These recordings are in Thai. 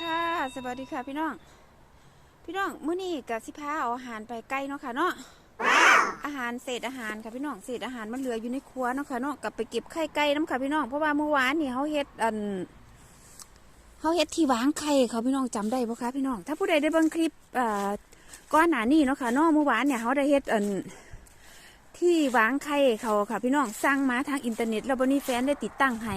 ค่ะ สวัสดีค่ะพี่น้อง พี่น้องมื้อนี้กะสิพาเอาอาหารไปใกล้เนาะค่ะเนาะ อาหารเศษอาหารค่ะพี่น้องเศษอาหารมันเหลืออยู่ในครัวเนาะค่ะเนาะกลับไปเก็บไข่ไก่น้ำค่ะพี่น้องเพราะว่าเมื่อวานนี่เขาเฮ็ดอันเขาเฮ็ดที่วางไข่เขาพี่น้องจำได้ปะคะพี่น้อง ถ้าผู้ใดได้เบิ่งคลิปอ่าก้อนหนานี่เนาะค่ะเนาะเมื่อวานเนี่ยเขาได้เฮ็ดอันที่วางไข่เขาค่ะพี่น้องสั่งมาทางอินเทอร์เน็ต แล้วบนนี้แฟนได้ติดตั้งให้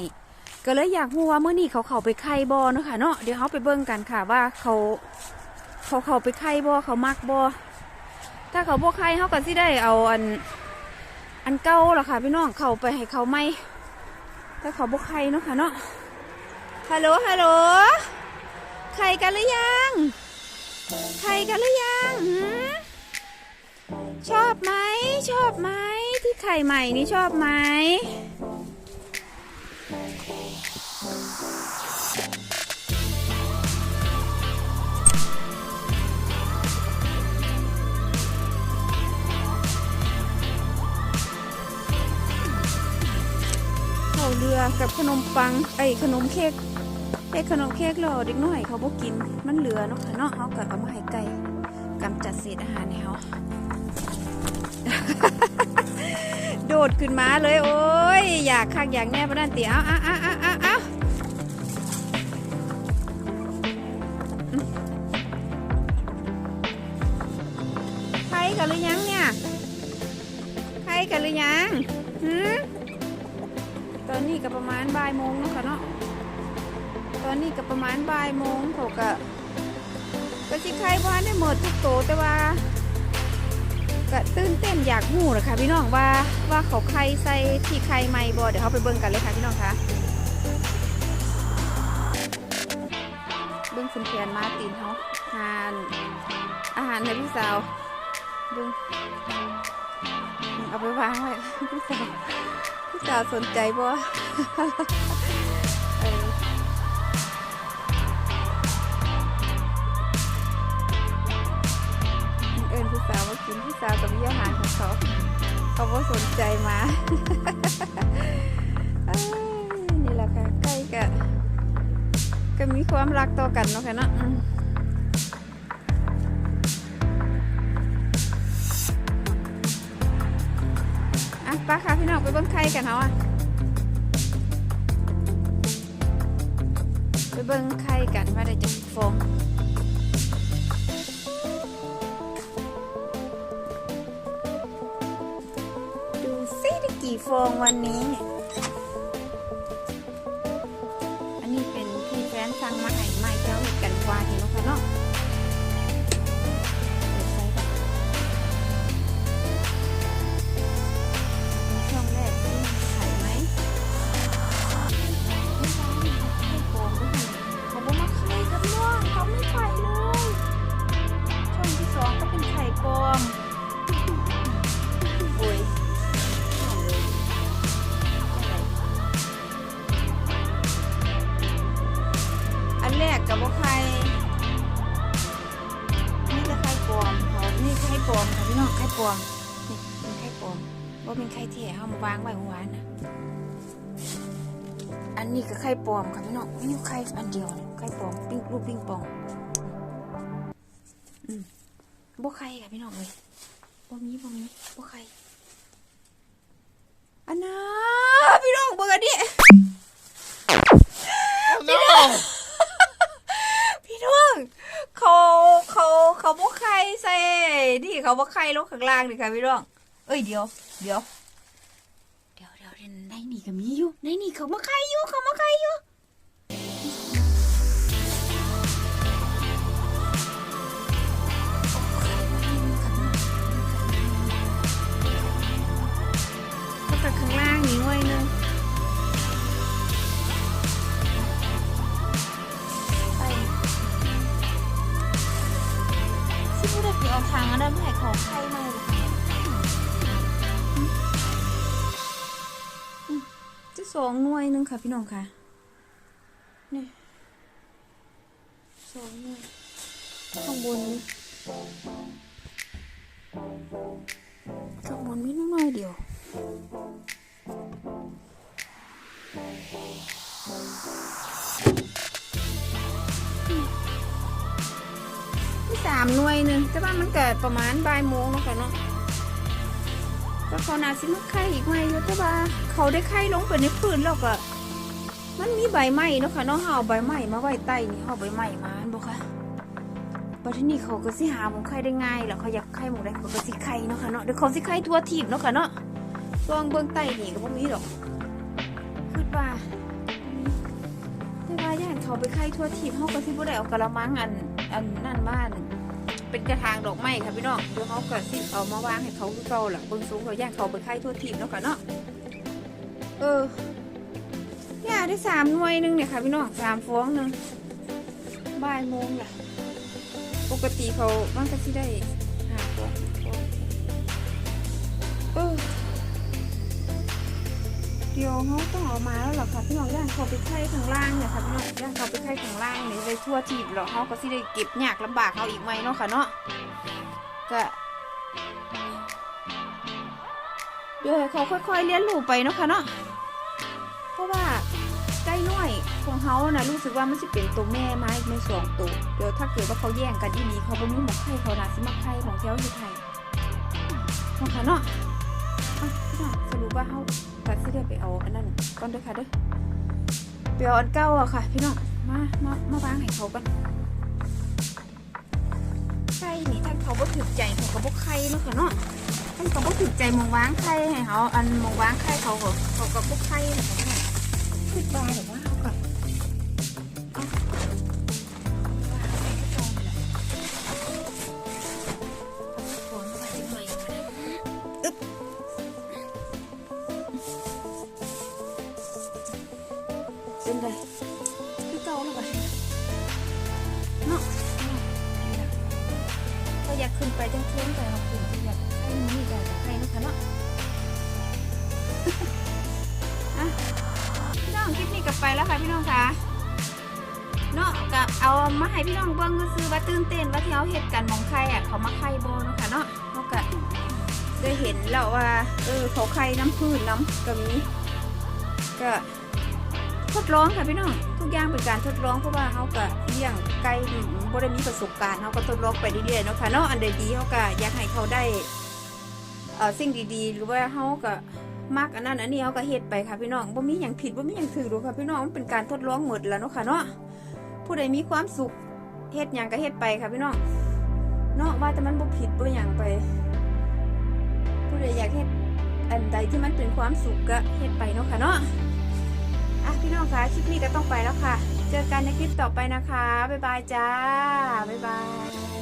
ก็เลยอยากรู้ว่าเมื่อนี้เขาเข้าไปไข่บอเนาะค่ะเนาะเดี๋ยวเขาไปเบิ่งกันค่ะว่าเขาเขาเข้าไปไข่บอเขามักบอถ้าเขาบ่ไข่เขาก็สิได้เอาอันอันเก่าล่ะค่ะพี่น้องเขาไปให้เขาไหมถ้าเขาบ่ไข่เนาะค่ะเนาะฮัลโหลฮัลโหลไข่กันหรือยังไข่กันหรือยังชอบไหมชอบไหมที่ไข่ใหม่นี่ชอบไหม กับขนมปังไอ้ขนมเค้กเค้กขนมเค้กรอเด็กน้อยเขาบ่กินมันเหลือเนาะค่ะเนาะเขาก็เอามาให้ไก่กำจัดเศษอาหารให้เขาโดดขึ้นมาเลยโอ้ยอยากคักอยากแน่ประดันตีเอาเอาเอาเอาเอาเอาใครกันหรือยังเนี่ยใครกันหรือยัง อนนี้ก็ประมาณบ่ายโมงนะคะเนาะตอนนี้ก็ประมาณบ่ายโมงเขาก็ก็สิใครว่าได้หมดทุกโตแต่ว่าก็ตื่นเต้นอยากหูเลยค่ะพี่น้องว่าว่าเขาใครใส่ที่ใครไม่บอเดี๋ยวเขาไปเบิ่งกันเลยค่ะพี่น้องคะเบิ่งคุณแผนมาตีนเขาทานอาหารให้พี่สาวเบิ่งเอาไปวางไว้พี่สาว พี่สาสนใจบ่เออเอิญพี่สาวมากินพี่สาวกับวิอาหารของเขา เขาบ่สนใจมาเอ้ยนี่แหละค่ะใกล้กับก็มีความรักต่อกันเนาะค่ะเนาะอืมอะ เบิ้งไข่กันเนาอะไปเบิ้งไข่กันว่าได้จะฟองดูซิได้กี่ฟองวันนี้ เป็นไข่ปลอมว่าเป็นไข่เท่เขามาวางไว้เมื่อวานนะอันนี้ก็ไข่ปลอมค่ะพี่น้องไม่ใช่ไข่อันเดียวเนี่ยไข่ปลอมปิ้งลูกปิ้งปองอืมบ่ไข่ค่ะพี่น้องเลยบ่มีบ่มีบ่ไข่อันน่ะพี่น้องเบิ่งอันนี้ no! พี่น้องเขาเขาเขาบ่ไข่ใส่ที่เขาบ่ไข่ลงข้างล่างนี่ค่ะพี่น้องเอ้ยเดี๋ยวเดี๋ยวเดี๋ยวเดี๋ยวในนี่ก็มีอยู่ในนี่เขามาใครอยู่เขามาใครอยู่ องหน่วยหนึงค่ะ พี่น้องค่ะ นี่สองหน่วยข้างบนนี้ข้างบนมีน้อยเดียวอืมามหน่วยหนึ่งแต่ว่ามันเกิดประมาณบ่ายโมงเนาะค่ะเนาะ ก็เขานาสิมาไข่อีกไหมยู่แต่ว่าเขาได้ไข่ลงไปในพื้นแล้วก็มันมีใบไม้เนาะค่ะเนาะเฮาเอาใบไม้มาไว้ใต้นี่เฮาเอาใบไม้มาอันบ่ค่ะบัดทีนี้เขาก็สิหาหมองไข่ได้ง่ายแล้วเขาอยากไข่หมองใดเขาก็สิไข่เนาะค่ะเนาะเดี๋ยวเขาสิไข่ทั่วทีบเนาะค่ะเนาะช่วงเบื้องใต้นี่ก็บ่มีดอกคิดว่าแต่ว่าย่านเขาไปไข่ทั่วทีบเฮาก็สิบ่ได้เอากะละมังอันอันนั่นมาน เป็นกระถางดอกไม้ค่ะพี่น้องเดี๋ยวเขาก็สิเอามาวางให้เขาคือเก่าล่ะเบิ่งสูงเขาย่านเขาไปไข่ทั่วทีมเนาะค่ะเนาะเออย่าได้สามหน่วยหนึงเนี่ยค่ะพี่น้องสามฟองหนึ่งบ่ายโมงแหละปกติเขาบ้างก็ที่ได้ห้าฟองเออ เดี๋ยวเขาต้องเอามาแล้วหรอค่ะพี่น้องย่างเขาไปไข่ข้างล่างเนี่ยค่ะพี่น้องย่างเขาไปไข่ข้างล่างเนี่ยได้ทั่วทีบหรอเขาก็ที่ได้เก็บยากลำบากเขาอีกไหมเนาะค่ะเนาะก็เดี๋ยวเขาค่อยๆเลี้ยงลูกไปเนาะค่ะเนาะเพราะว่าไก่น้อยของเขานะรู้สึกว่ามันจะเป็นตัวแม่ไม้ในสองตัวเดี๋ยวถ้าเกิดว่าเขาแย่งกันอีนีเขาบ่มีหมกไข่เขานะสิมาไข่ของแถวอยู่ไทยของเขาเนาะ อะพี่น้องสรุปว่าเขาตัดสิเด้ไปเอาอันนั้นก่อนเด้อค่ะเด้อไปเอาอันเก่าอะค่ะ พี่น้องมา มามาวางให้เขากันไข่นี่ถ้าเขาบ่ถึกใจเขาก็บ่ไข่เนาะค่ะเนาะท่านเขาบ่ถึกใจมองวางไข่ให้เขาอันมองวางไข่เขาก็เขาก็บ่ไข่นะคะพี่น้องคิดว่าแต่ว่า เป็นไงคือเก่าแล้วปะเนาะก็อยากขึ้นไปจังเทือนแต่เราขึ้นอยากให้มันมีใจกับใครนะคะเนาะอะพี่น้องคลิปนี้กลับไปแล้วค่ะพี่น้องค่ะเนาะกับเอามาให้พี่น้องเบิ้งซื้อว่าตื่นเต้นว่าที่เขาเห็ดกันมองไข่อะเขามาไข่โบนะค่ะเนาะเขาก็ได้เห็นแล้วว่าเออเขาไข่น้ำพืชน้ำก็มีก็ ทดลองค่ะพี่น้องทุกอย่างเป็นการทดลองเพราะว่าเขาก็เลี้ยงไก่บ่ได้มีประสบการณ์เขาก็ทดลองไปเรื่อยๆเนาะค่ะเนาะอันใดดีเขาก็อยากให้เขาได้เอ่อสิ่งดีๆ หรือว่าเขาก็มักอันนั้นอันนี้เขาก็เฮ็ดไปค่ะพี่น้องบ่มีหยังผิดบ่มีหยังถูกหรอกค่ะพี่น้องมันเป็นการทดลองหมดแล้วเนาะค่ะเนาะผู้ใดมีความสุขเฮ็ดหยังก็เฮ็ดไปค่ะพี่น้องเนาะว่าแต่มันบ่ผิดบ่หยังไป ผู้ใดอยากเฮ็ดอันใดที่มันเป็นความสุขก็เฮ็ดไปเนาะค่ะเนาะ อะพี่น้องคะคลิปนี้ก็ต้องไปแล้วค่ะ เจอกันในคลิปต่อไปนะคะ บ๊ายบายจ้า บ๊ายบาย